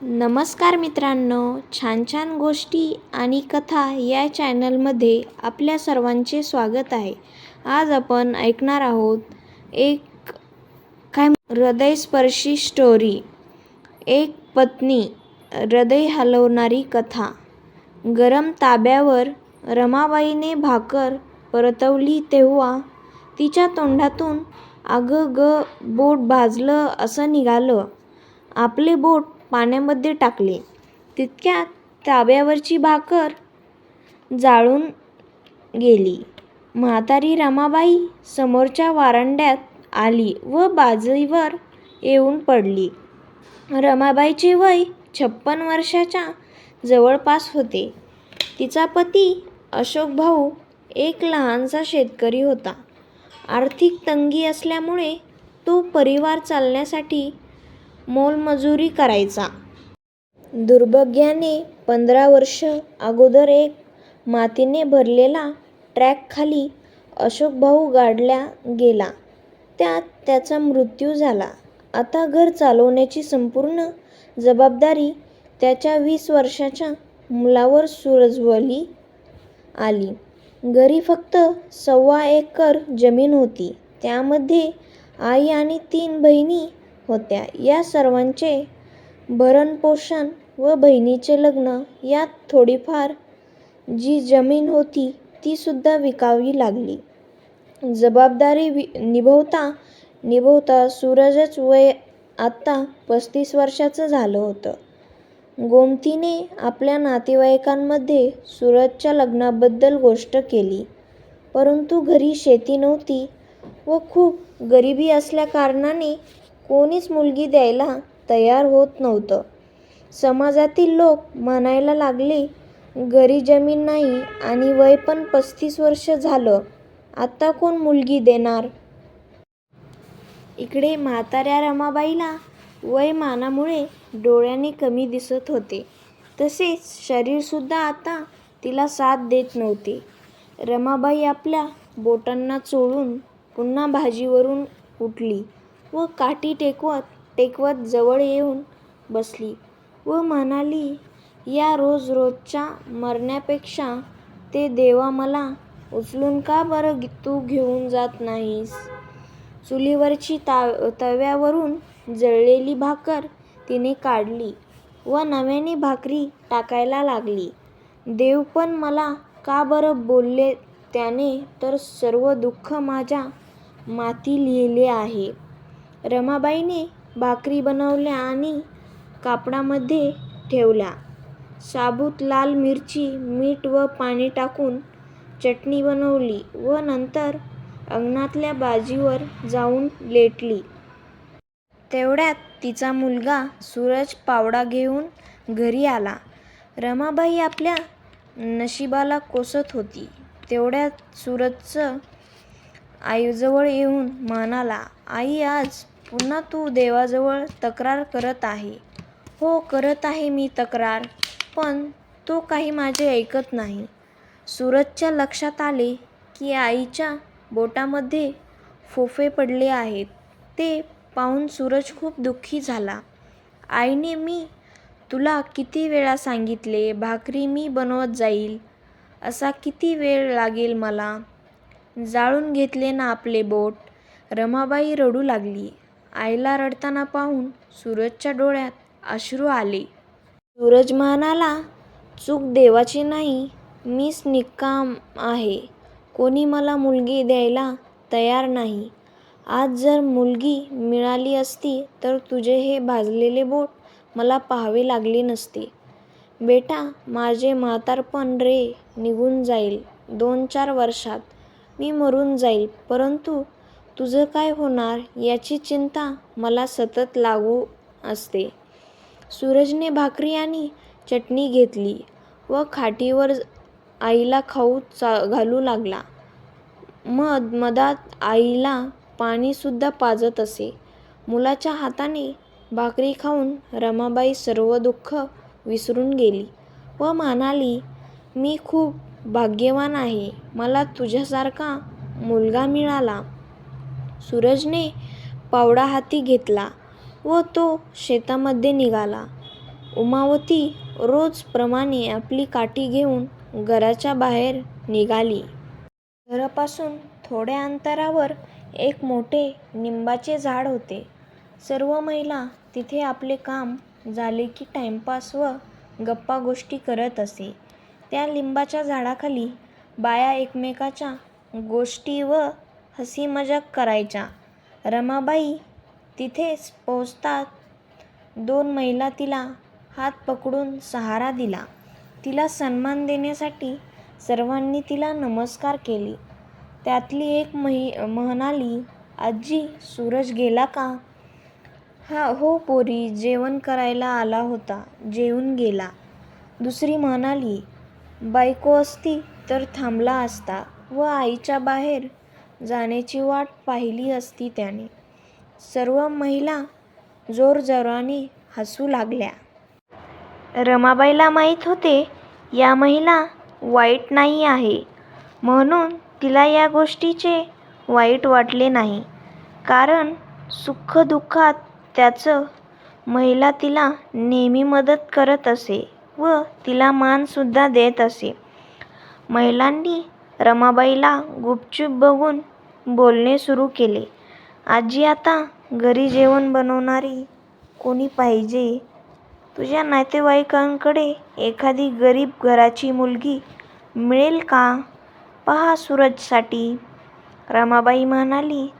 नमस्कार मित्रांनो छान छान गोष्टी आणि कथा या चॅनलमध्ये आपल्या सर्वांचे स्वागत आहे. आज आपण ऐकणार आहोत एक काय हृदयस्पर्शी स्टोरी एक पत्नी हृदय हलवणारी कथा. गरम ताब्यावर रमाबाईने भाकर परतवली तेव्हा तिच्या तोंडातून अगं ग बोट भाजलं असं निघालं. आपले बोट पाण्यामध्ये टाकले. तितक्यात ताब्यावरची भाकर जाळून गेली. म्हातारी रमाबाई समोरच्या वारांड्यात आली व बाजीवर येऊन पडली. रमाबाईचे वय छप्पन वर्षाच्या जवळपास होते. तिचा पती अशोक भाऊ एक लहानसा शेतकरी होता. आर्थिक तंगी असल्यामुळे तो परिवार चालण्यासाठी मोलमजुरी करायचा. दुर्भाग्याने पंधरा वर्ष अगोदर एक मातीने भरलेला ट्रॅकखाली अशोकभाऊ गाडला गेला. त्यात त्याचा मृत्यू झाला. आता घर चालवण्याची संपूर्ण जबाबदारी त्याच्या वीस वर्षाच्या मुलावर सुरजवली आली. घरी फक्त सव्वा एकर जमीन होती. त्यामध्ये आई आणि तीन बहिणी होत्या. या सर्वांचे भरणपोषण व बहिणीचे लग्न यात थोडीफार जी जमीन होती तीसुद्धा विकावी लागली. जबाबदारी वि निभवता निभवता सूरजच वय आत्ता पस्तीस वर्षाचं झालं होतं. गोमतीने आपल्या नातेवाईकांमध्ये सूरजच्या लग्नाबद्दल गोष्ट केली. परंतु घरी शेती नव्हती व खूप गरिबी असल्याकारणाने कोणीच मुलगी द्यायला तयार होत नव्हतं. समाजातील लोक म्हणायला लागले घरी जमीन नाही आणि वय पण पस्तीस वर्ष झालं. आता कोण मुलगी देणार? इकडे म्हाताऱ्या रमाबाईला वयमानामुळे डोळ्याने कमी दिसत होते. तसेच शरीरसुद्धा आता तिला साथ देत नव्हते. रमाबाई आपल्या बोटांना चोळून पुन्हा भाजीवरून उठली. व काठी टेकवत टेकवत जवळ येऊन बसली व म्हणाली या रोज रोजच्या मरण्यापेक्षा ते देवा मला उचलून का बरं तू घेऊन जात नाहीस चुलीवरची तव्यावरून जळलेली भाकर तिने काढली व नव्याने भाकरी टाकायला लागली. देव पण मला का बरं बोलले त्याने तर सर्व दुःख माझ्या माती लिहिले आहे. रमाबाईने भाकरी बनवल्या आणि कापडामध्ये ठेवल्या. साबूत लाल मिरची मीठ व पाणी टाकून चटणी बनवली व नंतर अंगणातल्या बाजीवर जाऊन लेटली. तेवढ्यात तिचा मुलगा सूरज पावडा घेऊन घरी आला. रमाबाई आपल्या नशिबाला कोसत होती. तेवढ्यात सूरज आईजवळ येऊन म्हणाला आई आज पुन्हा तू देवाजवळ तक्रार करत आहे. हो करत आहे मी तक्रार पण तो काही माझे ऐकत नाही. सूरजच्या लक्षात आले की आईच्या बोटामध्ये फोफे पडले आहेत. ते पाहून सूरज खूप दुःखी झाला. आईने मी तुला किती वेळा सांगितले भाकरी मी बनवत जाईल असा किती वेळ लागेल मला? जाळून घेतले ना आपले बोट? रमाबाई रडू लागली. आईला रडताना पाहून सूरजच्या डोळ्यात अश्रू आले. सूरज म्हणाला चूक देवाची नाही मीच निकाम आहे. कोणी मला मुलगी द्यायला तयार नाही. आज जर मुलगी मिळाली असती तर तुझे हे भाजलेले बोट मला पाहावे लागले नसते. बेटा माझे म्हातारपण रे निघून जाईल. दोन चार वर्षात मी मरून जाईल. परंतु तुझं काय होणार याची चिंता मला सतत लागू असते. सूरजने भाकरी आणि चटणी घेतली व खाटीवर आईला खाऊ चा घालू लागला. मध मधात आईला पाणीसुद्धा पाजत असे. मुलाच्या हाताने भाकरी खाऊन रमाबाई सर्व दुःख विसरून गेली व म्हणाली मी खूप भाग्यवान आहे. मला तुझ्यासारखा मुलगा मिळाला. सूरजने पावडा हाती घेतला व तो शेतामध्ये निघाला उमावती रोजप्रमाणे आपली काठी घेऊन घराच्या बाहेर निघाली. घरापासून थोड्या अंतरावर एक मोठे लिंबाचे झाड होते. सर्व महिला तिथे आपले काम झाले की टाइमपास व गप्पा गोष्टी करत असे. त्या लिंबाच्या झाडाखाली बाया एकमेकाच्या गोष्टी व हसी-मजाक करायच्या. रमाबाई तिथेच पोचतात दोन महिला तिला हात पकडून सहारा दिला. तिला सन्मान देण्यासाठी सर्वांनी तिला नमस्कार केले. त्यातली एक म्हणाली, आजी, सूरज गेला का? हा हो पोरी, जेवण करायला आला होता, जेवून गेला. दुसरी म्हणाली, बायको असती तर थांबला असता व आईच्या बाहेर जाण्याची वाट पाहिली असती त्याने. सर्व महिला जोरजोराने हसू लागल्या. रमाबाईला माहीत होते या महिला वाईट नाही आहे म्हणून तिला या गोष्टीचे वाईट वाटले नाही. कारण सुखदुःखात त्याचं महिला तिला नेहमी मदत करत असे व तिला मानसुद्धा देत असे. महिलांनी रमाबाईला गुपचूप बघून बोलणे सुरू केले. आजी आता घरी जेवण बनवणारी कोणी पाहिजे. तुझ्या नातेवाईकांकडे एखादी गरीब घराची मुलगी मिळेल का? पहा सूरजसाठी. रमाबाई म्हणाली,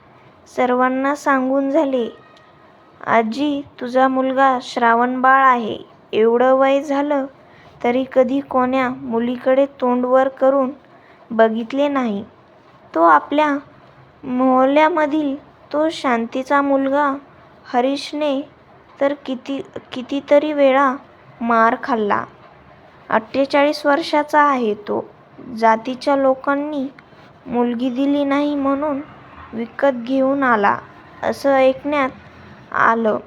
सर्वांना सांगून झाले. आजी, तुझा मुलगा श्रावणबाळ आहे. एवढं वय झालं तरी कधी कोण्या मुलीकडे तोंड वर करून बघितले नाही. तो आपल्या मोहल्ल्यामधील तो शांतीचा मुलगा हरीशने तर किती कितीतरी वेळा मार खाल्ला. अठ्ठेचाळीस वर्षाचा आहे तो. जातीच्या लोकांनी मुलगी दिली नाही म्हणून विकत घेऊन आला असं ऐकण्यात आलं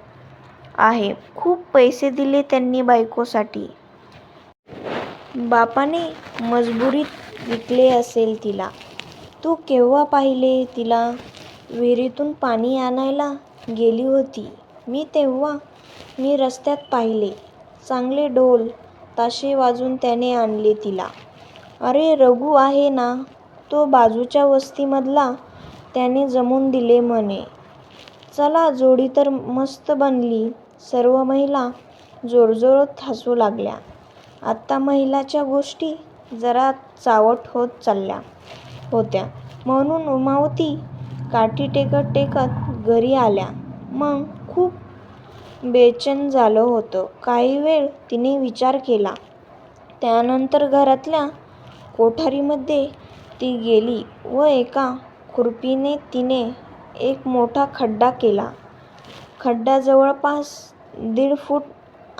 आहे. खूप पैसे दिले त्यांनी बायकोसाठी. बापाने मजबुरीत विकले असेल तिला. तू केव्हा पाहिले तिला? विहिरीतून पाणी आणायला गेली होती मी तेव्हा मी रस्त्यात पाहिले. चांगले ढोल, ताशे वाजून त्याने आणले तिला. अरे रघू आहे ना, तो बाजूच्या वस्तीमधला, त्याने जमून दिले म्हणे. चला जोडी तर मस्त बनली. सर्व महिला जोरजोरात हसू लागल्या. आत्ता महिलाच्या गोष्टी जरा चावट होत चालल्या होत्या म्हणून उमावती काठी टेकत टेकत घरी आल्या. मग खूप बेचैन झालं होतं. काही वेळ तिने विचार केला. त्यानंतर घरातल्या कोठारीमध्ये ती गेली व एका खुरपीने तिने एक मोठा खड्डा केला. खड्डा जवळपास दीड फूट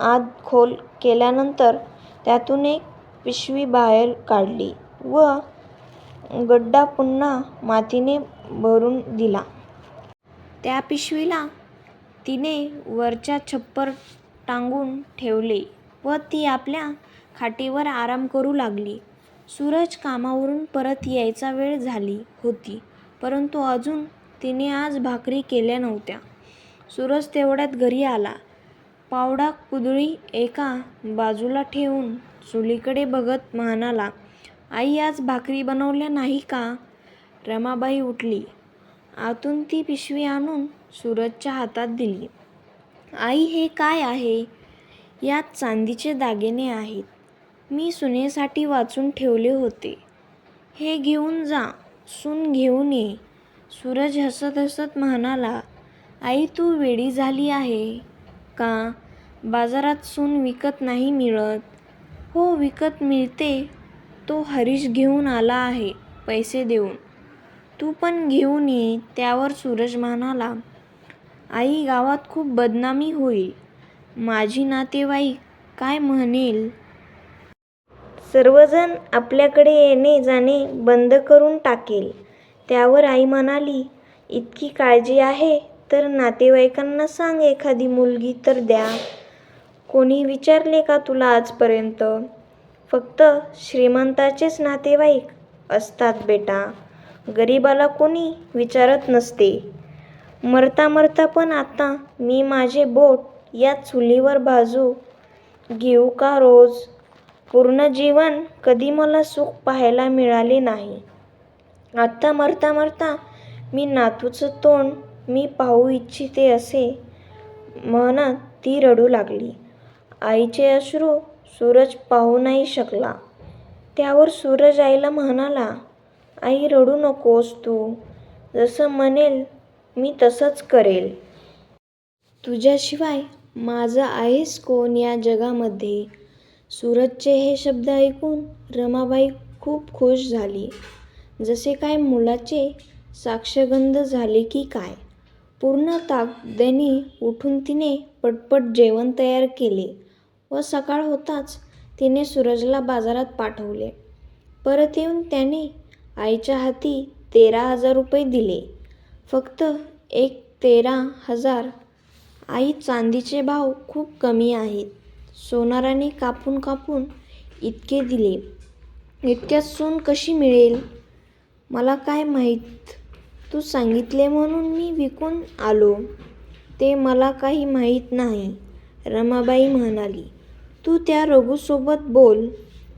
आत खोल केल्यानंतर त्यातून एक पिशवी बाहेर काढली व गड्डा पुन्हा मातीने भरून दिला. त्या पिशवीला तिने वरच्या छप्पर टांगून ठेवले व ती आपल्या खाटीवर आराम करू लागली. सूरज कामावरून परत यायचा वेळ झाली होती परंतु अजून तिने आज भाकरी केल्या नव्हत्या. सूरज तेवढ्यात घरी आला. पावडा कुदळी एका बाजूला ठेवून चुलीकडे बघत म्हणाला, आई आज भाकरी बनवल्या नाही का? रमाबाई उठली. आतून ती पिशवी आणून सूरजच्या हातात दिली. आई हे काय आहे? यात चांदीचे दागिने आहेत. मी सुनेसाठी वाचून ठेवले होते. हे घेऊन जा. सून घेऊन ये. सूरज हसत हसत म्हणाला, आई तू वेडी झाली आहे का? बाजारात सून विकत नाही मिळत. हो विकत मिळते. तो हरीश घेऊन आला आहे पैसे देऊन. तू पण घेऊन ये. त्यावर सूरज म्हणाला, आई गावात खूप बदनामी होईल. माझी नातेवाईक काय म्हणेल. सर्वजण आपल्याकडे येणे जाणे बंद करून टाकेल. त्यावर आई म्हणाली, इतकी काळजी आहे तर नातेवाईकांना सांग एखादी मुलगी तर द्या. कोणी विचारले का तुला आजपर्यंत? फक्त श्रीमंताचेच नातेवाईक असतात बेटा. गरिबाला कोणी विचारत नसते. मरता मरता पण आता मी माझे बोट या चुलीवर भाजू घेऊ का रोज पूर्ण जीवन कधी मला सुख पाहायला मिळाले नाही आत्ता मरता मरता मी नातूचं तोंड मी पाहू इच्छिते असे म्हणत ती रडू लागली आईचे अश्रू सूरज पाहू नाही शकला. त्यावर सूरज आईला म्हणाला आई रडू नकोस तू. जसं म्हणेल मी तसंच करेल. तुझ्याशिवाय माझं आहेस कोण या जगामध्ये? सूरजचे हे शब्द ऐकून रमाबाई खूप खुश झाली. जसे काय मुलाचे साक्षगंध झाले की काय? पूर्ण ताकदीने उठून तिने पटपट जेवण तयार केले. व सकाळ होताच तिने सूरजला बाजारात पाठवले. परत येऊन त्याने आईच्या हाती तेरा हजार रुपये दिले. फक्त एक तेरा हजार. आई चांदीचे भाव खूप कमी आहेत. सोनाराने कापून कापून इतके दिले. इतक्यात सून कशी मिळेल? मला काय माहीत? तू सांगितले म्हणून मी विकून आलो. ते मला काही माहीत नाही रमाबाई म्हणाली. तू त्या रघूसोबत बोल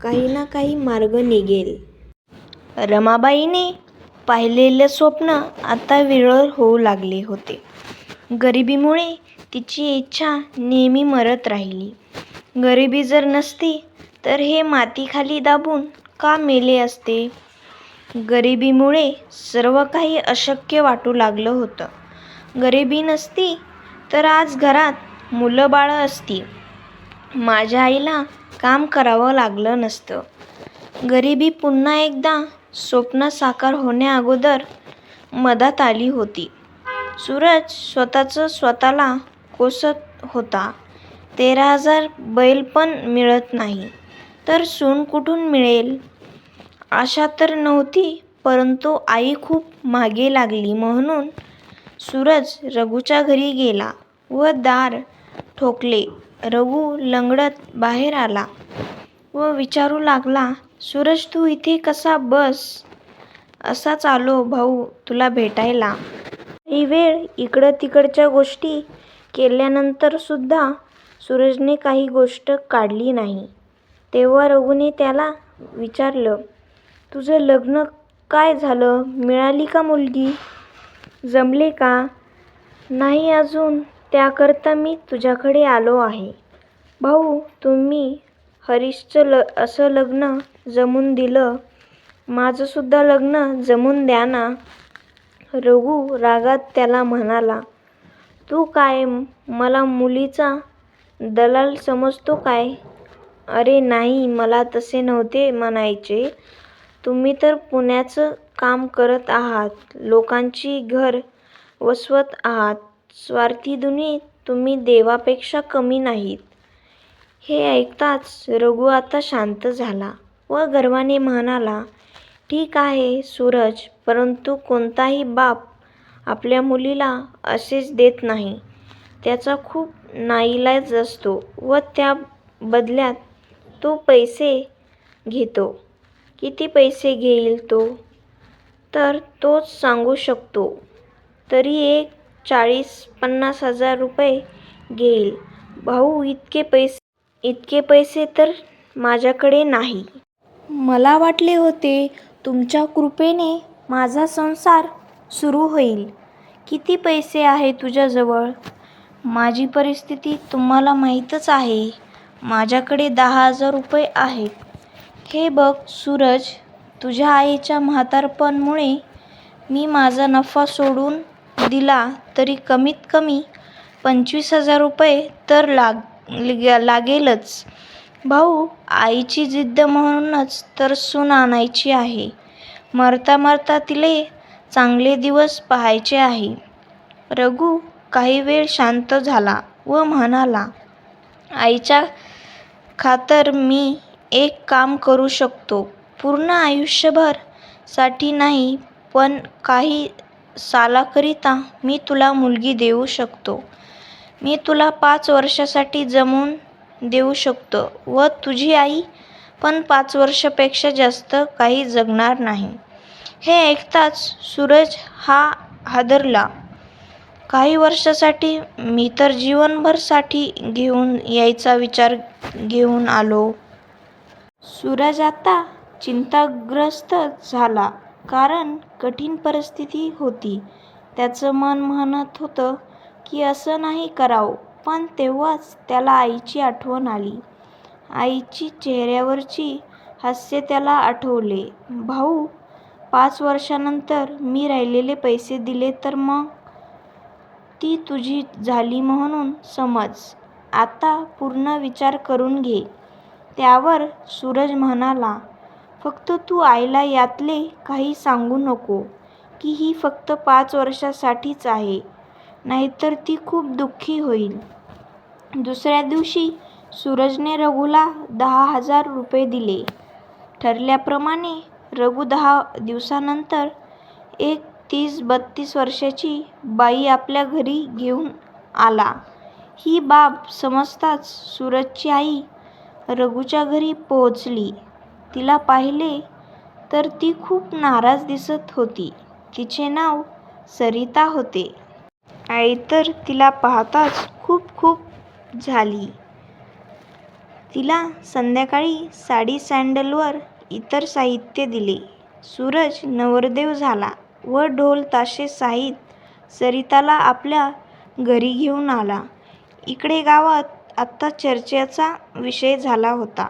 काही ना काही मार्ग निघेल. रमाबाईने पाहिलेले स्वप्न आता विरळ होऊ लागले होते. गरिबीमुळे तिची इच्छा नेहमी मरत राहिली. गरिबी जर नसती तर हे मातीखाली दाबून का मेले असते? गरिबीमुळे सर्व काही अशक्य वाटू लागलं होतं. गरिबी नसती तर आज घरात मुलं बाळं असती माझ्या आईला काम करावं लागलं नसतं. गरिबी पुन्हा एकदा स्वप्न साकार होण्याअगोदर मधात आली होती. सूरज स्वतःचं स्वतःला कोसत होता. तेरा हजार बैल पण मिळत नाही. तर सून कुठून मिळेल? आशा तर नव्हती परंतु आई खूप मागे लागली म्हणून सूरज रघूच्या घरी गेला व दार ठोकले. रघू लंगडत बाहेर आला व विचारू लागला सूरज तू इथे कसा बस? असाच आलो भाऊ तुला भेटायला. काही वेळ इकडं तिकडच्या गोष्टी केल्यानंतर सुद्धा सूरजने काही गोष्ट काढली नाही. तेव्हा रघूने त्याला विचारलं तुझं लग्न काय झालं? मिळाली का मुलगी? जमले का? नाही अजून? त्याकरता मी तुझ्याकडे आलो आहे. भाऊ तुम्ही हरीशचं ल असं लग्न जमून दिलं. माझंसुद्धा लग्न जमून द्या ना. रघु रागात त्याला म्हणाला तू काय मला मुलीचा दलाल समजतो काय? अरे नाही मला तसे नव्हते म्हणायचे. तुम्ही तर पुण्याचं काम करत आहात लोकांची घर वसवत आहात. स्वार्थी दुनी तुम्ही देवापेक्षा कमी नाहीत. हे ऐकताच रघु आता शांत झाला व गर्वाने म्हणाला ठीक आहे सूरज परंतु कोणताही बाप आपल्या मुलीला असेच देत नाही. त्याचा खूप नाईलाज असतो व त्या बदल्यात तो पैसे घेतो. किती पैसे घेईल तो? तर तोच सांगू शकतो. तरी एक चाळीस पन्नास हजार रुपये घेईल. भाऊ इतके पैसे इतके पैसे तर माझ्याकडे नाही. मला वाटले होते तुमच्या कृपेने माझा संसार सुरू होईल. किती पैसे आहे तुझ्याजवळ? माझी परिस्थिती तुम्हाला माहीतच आहे. माझ्याकडे दहा हजार रुपये आहेत. हे बघ सूरज तुझ्या आईच्या म्हातारपणामुळे मी माझा नफा सोडून दिला तरी कमीत कमी पंचवीस हजार रुपये तर लाग लागेलच. भाऊ आईची जिद्द म्हणूनच तर सून आणायची आहे. मरता मरता तिले चांगले दिवस पाहायचे आहे. रघु काही वेळ शांत झाला व म्हणाला आईच्या खातर मी एक काम करू शकतो. पूर्ण आयुष्यभरसाठी नाही पण काही सालाकरिता मी तुला मुलगी देऊ शकतो मी तुला पाच वर्षासाठी जमवून देऊ शकतो व तुझी आई पण पाच वर्षापेक्षा जास्त काही जगणार नाही हे ऐकताच सूरज हा हादरला काही वर्षासाठी मी तर जीवनभरसाठी घेऊन यायचा विचार घेऊन आलो. सूरज आता चिंताग्रस्त झाला. कारण कठीण परिस्थिती होती. त्याचं मन म्हणत होतं की असं नाही करावं. पण तेव्हाच त्याला आईची आठवण आली. आईची चेहऱ्यावरची हास्य त्याला आठवले. भाऊ, पाच वर्षानंतर मी राहिलेले पैसे दिले तर मग? ती तुझी झाली म्हणून समज. आता पूर्ण विचार करून घे. त्यावर सूरज म्हणाला, फक्त तू आईला यातले काही सांगू नको की ही फक्त पाच वर्षासाठीच आहे. नाहीतर ती खूप दुःखी होईल. दुसऱ्या दिवशी सूरजने रघूला दहा हजार रुपये दिले. ठरल्याप्रमाणे रघू दहा दिवसानंतर एक तीस-बत्तीस वर्षाची बाई आपल्या घरी घेऊन आला. ही बाब समजताच सूरजची आई रघूच्या घरी पोहोचली. तिला पाहिले तर ती खूप नाराज दिसत होती. तिचे नाव सरिता होते. आई तर तिला पाहताच खूप खूप झाली. तिला संध्याकाळी साडी सँडलवर इतर साहित्य दिले. सूरज नवरदेव झाला व ढोल-ताशे सहित सरिताला आपल्या घरी घेऊन आला. इकडे गावात आत्ता चर्चेचा विषय झाला होता.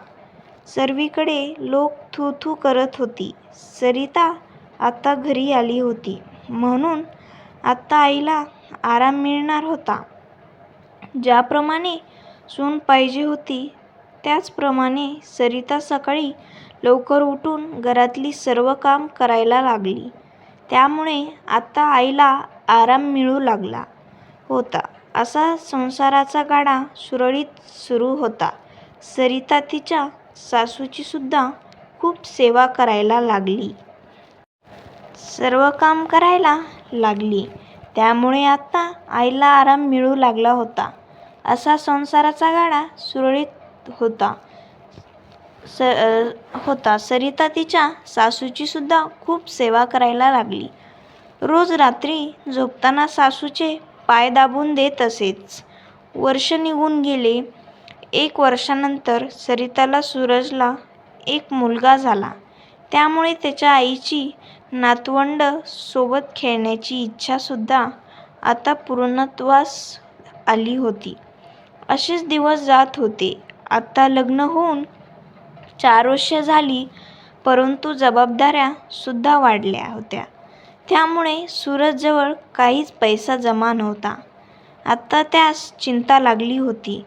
सर्वीकडे लोक थू-थू करत होती. सरिता आता घरी आली होती म्हणून आता आईला आराम मिळणार होता. ज्याप्रमाणे सून पाहिजे होती त्याचप्रमाणे सरिता सकाळी लवकर उठून घरातली सर्व कामं करायला लागली. त्यामुळे आता आईला आराम मिळू लागला होता. असा संसाराचा गाडा सुरळीत सुरू होता. सरिता तिच्या सासूचीसुद्धा खूप सेवा करायला लागली. सर्व काम करायला लागली. त्यामुळे आता आईला आराम मिळू लागला होता. असा संसाराचा गाडा सुरळीत होता. होता. सरिता तिच्या सासूचीसुद्धा खूप सेवा करायला लागली. रोज रात्री झोपताना सासूचे पाय दाबून देत असेच. वर्ष निघून गेले. एक वर्षानंतर सरिताला सूरजला एक मुलगा झाला. त्यामुळे त्याच्या आईची नातवंडं सोबत खेळण्याची इच्छासुद्धा आता पूर्णत्वास आली होती. असेच दिवस जात होते. आता लग्न होऊन चार वर्षे झाली परंतु जबाबदाऱ्यासुद्धा वाढल्या होत्या. त्यामुळे सूरजजवळ काहीच पैसा जमा नव्हता. आता त्यास चिंता लागली होती.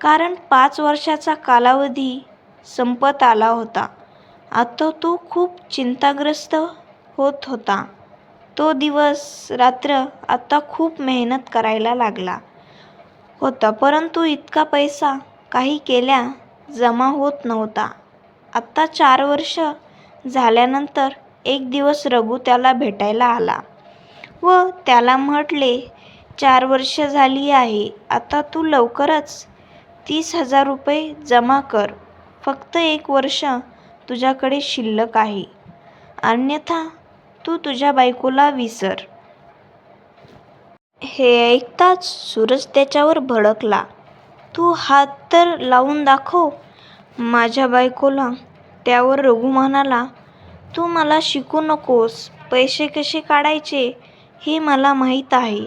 कारण पाच वर्षाचा कालावधी संपत आला होता. आता तो खूप चिंताग्रस्त होत होता. तो दिवस-रात्र आता खूप मेहनत करायला लागला होता परंतु इतका पैसा काही केल्या जमा होत नव्हता. आत्ता चार वर्ष झाल्यानंतर एक दिवस रघू त्याला भेटायला आला व त्याला म्हटले चार वर्ष झाली आहे आता तू लवकरच तीस हजार रुपये जमा कर. फक्त एक वर्ष तुझ्याकडे शिल्लक आहे. अन्यथा तू तुझ्या बायकोला विसर. हे ऐकताच सूरज त्याच्यावर भडकला. तू हात तर लावून दाखव माझ्या बायकोला. त्यावर रघू म्हणाला, तू मला शिकू नकोस. पैसे कसे काढायचे हे मला माहीत आहे.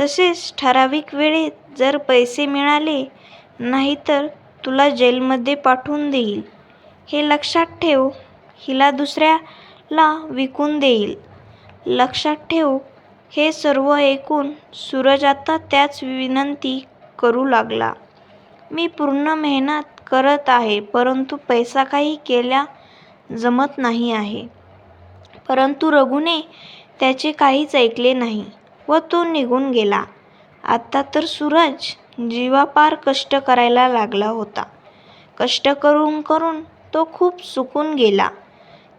तसेच ठराविक वेळेत जर पैसे मिळाले नाहीतर तुला जेलमध्ये पाठवून देईल. हे लक्षात ठेव. हिला दुसऱ्याला विकून देईल. लक्षात ठेव. हे सर्व ऐकून सूरज आता त्याच विनंती करू लागला. मी पूर्ण मेहनत करत आहे परंतु पैसा काही केल्या जमत नाही आहे. परंतु रघूने त्याचे काहीच ऐकले नाही व तो निघून गेला. आता तर सूरज जीवापाड कष्ट करायला लागला होता. कष्ट करून करून तो खूप सुकून गेला.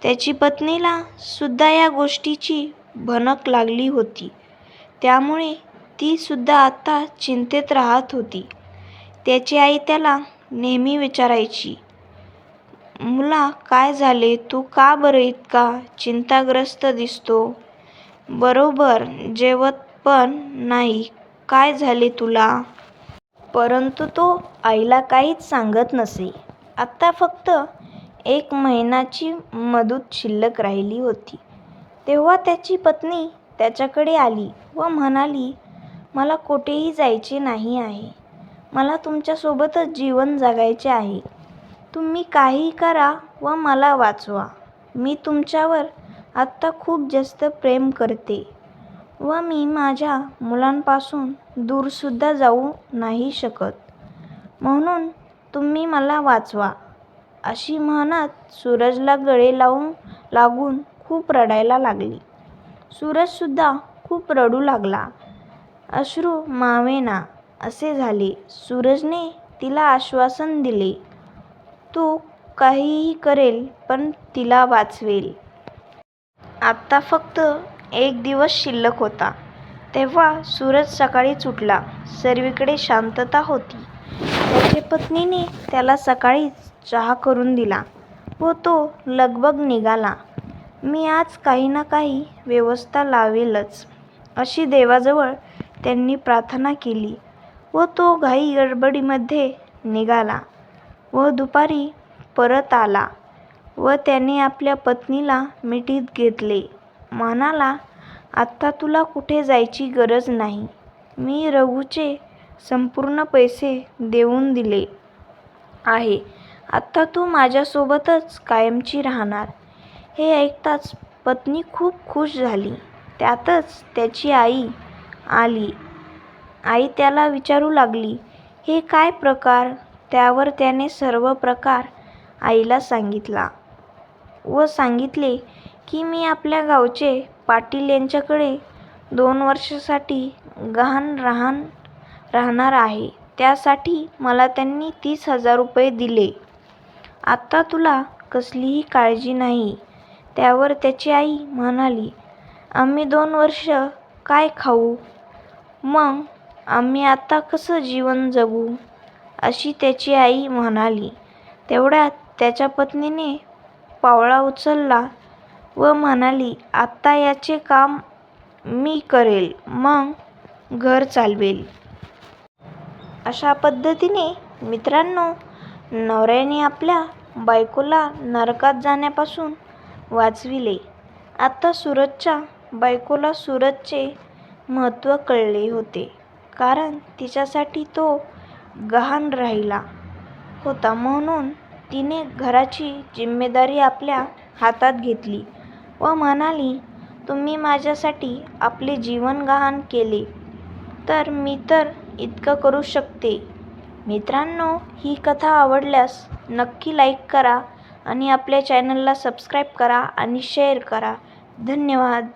त्याची पत्नीला सुद्धा या गोष्टीची भनक लागली होती. त्यामुळे ती सुद्धा आता चिंतेत राहत होती. त्याची आई त्याला नेहमी विचारायची, मुला काय झाले? तू का बरं इतका चिंताग्रस्त दिसतो? बरोबर जेवत पण नाही. काय झाले तुला? परंतु तो आईला काहीच सांगत नसे. आता फक्त एक महिन्याची मुदत शिल्लक राहिली होती. तेव्हा त्याची पत्नी त्याच्याकडे आली व म्हणाली, मला कुठेही जायचे नाही आहे. मला तुमच्यासोबतच जीवन जगायचे आहे. तुम्ही काहीही करा व मला वाचवा. मी तुमच्यावर आत्ता खूप जास्त प्रेम करते व मी माझ्या मुलांपासून दूरसुद्धा जाऊ नाही शकत. म्हणून तुम्ही मला वाचवा. अशी म्हणत सूरजला गळे लावून लागून खूप रडायला लागली. सूरजसुद्धा खूप रडू लागला. अश्रू मावेना असे झाले. सूरजने तिला आश्वासन दिले, तो काहीही करेल पण तिला वाचवेल. आत्ता फक्त एक दिवस शिल्लक होता. तेव्हा सूरज सकाळीच उठला. सर्वीकडे शांतता होती. त्याच्या पत्नीने त्याला सकाळीच चहा करून दिला व तो लगबग निघाला. मी आज काही ना काही व्यवस्था लावेलच अशी देवाजवळ त्यांनी प्रार्थना केली व तो घाई गडबडीमध्ये निघाला व दुपारी परत आला व त्याने आपल्या पत्नीला मिठीत घेतले. म्हणाला, आत्ता तुला कुठे जायची गरज नाही. मी रघूचे संपूर्ण पैसे देऊन दिले आहे. आत्ता तू माझ्यासोबतच कायमची राहणार. हे ऐकताच पत्नी खूप खुश झाली. त्यातच त्याची आई आली. आई त्याला विचारू लागली, हे काय प्रकार? त्यावर त्याने सर्व प्रकार आईला सांगितला व सांगितले की मी आपल्या गावचे पाटील यांच्याकडे दोन वर्षासाठी गहाण राहणार आहे. त्यासाठी मला त्यांनी तीस हजार रुपये दिले. आता तुला कसलीही काळजी नाही. त्यावर त्याची आई म्हणाली, आम्ही दोन वर्ष काय खाऊ? मग आम्ही आता कसं जीवन जगू? अशी त्याची आई म्हणाली. तेवढ्यात त्याच्या पत्नीने पावळा उचलला व म्हणाली, आत्ता याचे काम मी करेल मग घर चालवेल. अशा पद्धतीने मित्रांनो, नवऱ्याने आपल्या बायकोला नरकात जाण्यापासून वाचविले. आता सूरजच्या बायकोला सूरजचे महत्त्व कळले होते. कारण तिच्यासाठी तो गहाण राहिला होता म्हणून तिने घराची जिम्मेदारी आपल्या हातात घेतली व म्हणाली, तुम्ही माझ्यासाठी आपले जीवन गहाण केले तर मी तर इतकं करू शकते. मित्रांनो, ही कथा आवडल्यास नक्की लाईक करा आणि आपल्या चॅनलला सबस्क्राईब करा आणि शेअर करा. धन्यवाद.